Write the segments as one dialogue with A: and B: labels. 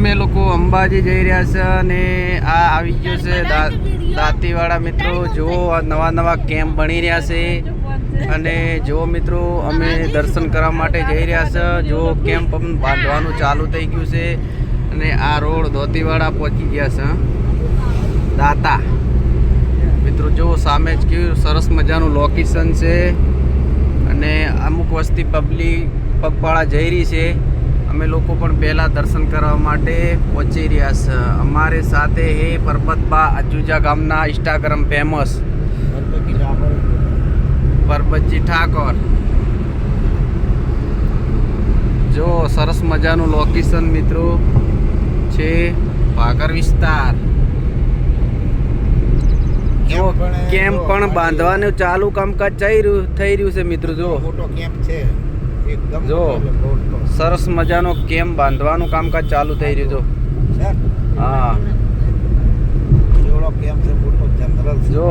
A: અમે લોકો અંબાજી જઈ રહ્યા છે અને આ આવી ગયો છે દા- દાંતીવાડા મિત્રો. જુઓ આ નવા નવા કેમ્પ બની રહ્યા છે. અને જુઓ મિત્રો અમે દર્શન કરવા માટે જઈ રહ્યા છે. જુઓ કેમ્પ બાંધવાનું ચાલુ થઈ ગયું છે. અને આ રોડ ધોતીવાળા પહોંચી ગયા છે. દાતા. મિત્રો જુઓ સામે જ કેવું સરસ મજાનું લોકેશન છે. અને અમુક વસ્તી પબ્લિક પગપાળા જઈ રહી છે. અમે લોકો પણ પહેલાં દર્શન કરવા માટે પહોંચી રહ્યા છે. અમારે સાથે હે પરબતબા અજુજા ગામના ઇન્સ્ટાગ્રામ ફેમસ પરબતજી ઠાકોર. જો સરસ મજાનું લોકેશન મિત્રો છે ભાગર વિસ્તાર. જો કેમ્પ પણ બાંધવાનું ચાલુ કામકાજ થઈ રહ્યું થઈ રહ્યું છે મિત્રો જો.
B: મોટો કેમ્પ છે. એકદમ
A: જો. સરસ મજાનો કેમ્પ બાંધવાનું કામકાજ ચાલુ થઈ રહ્યું હતું
B: છે?
A: હા. જો.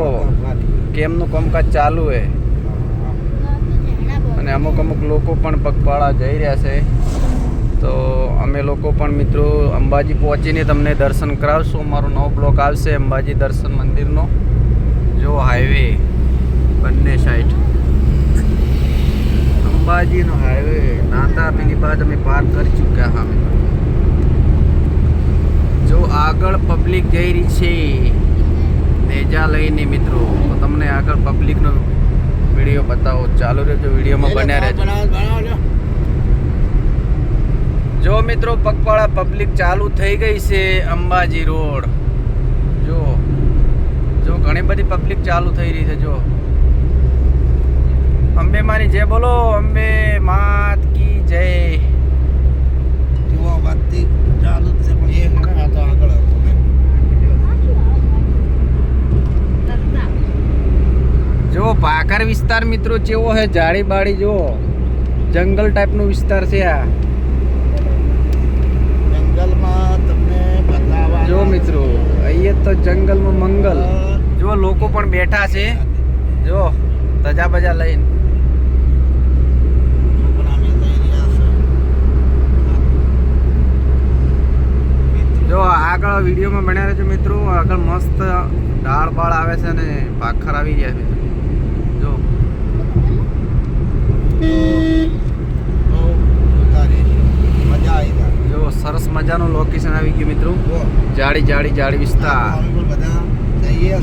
A: કેમનું કામકાજ ચાલુ છે અને અમુક અમુક લોકો પણ પગપાળા જઈ રહ્યા છે તો અમે લોકો પણ મિત્રો અંબાજી પહોંચીને તમને દર્શન કરાવશું અમારો નવો બ્લોક આવશે અંબાજી દર્શન મંદિરનો જો હાઈવે બંને સાઈડ અંબાજીનો હાઈવે નાતા બાદ અમે પાર કરી ચૂક્યા હા. જો આગળ પબ્લિક જઈ રહી છે નેજા લઈને મિત્રો તો તમને આગળ પબ્લિકનો વીડિયો બતાવો. ચાલુ રહેજો વિડીયોમાં બન્યા રહેજો. જો મિત્રો પગપાળા પબ્લિક ચાલુ થઈ ગઈ છે અંબાજી રોડ. જો જો ઘણી બધી પબ્લિક ચાલુ થઈ રહી છે જો. જય બોલો અંબે માત કી જય.
B: જુઓ, વાતથી ચાલુ છે પણ એ આ તો આગળ
A: જો ભાખર વિસ્તાર મિત્રો કેવો છે જાળી બાળી જો જંગલ ટાઈપનો વિસ્તાર છે આ.
B: જંગલમાં તમને બતાવવા
A: જો મિત્રો અહીંયા તો જંગલમાં મંગલ. જો લોકો પણ બેઠા છે. જો તજા બજા લઈને
B: પણ અમે જઈ રહ્યા છે.
A: જો આગળ વિડીયોમાં બન્યા રહેજો મિત્રો. આગળ મસ્ત ડાળ બાળ આવે છે અને ભાખર આવી ગયા છે. જો. જો સરસ મજાનું લોકેશન આવી ગયું મિત્રો. જાડી જાડી જાડી વિસ્તાર.
B: બધા જઈએ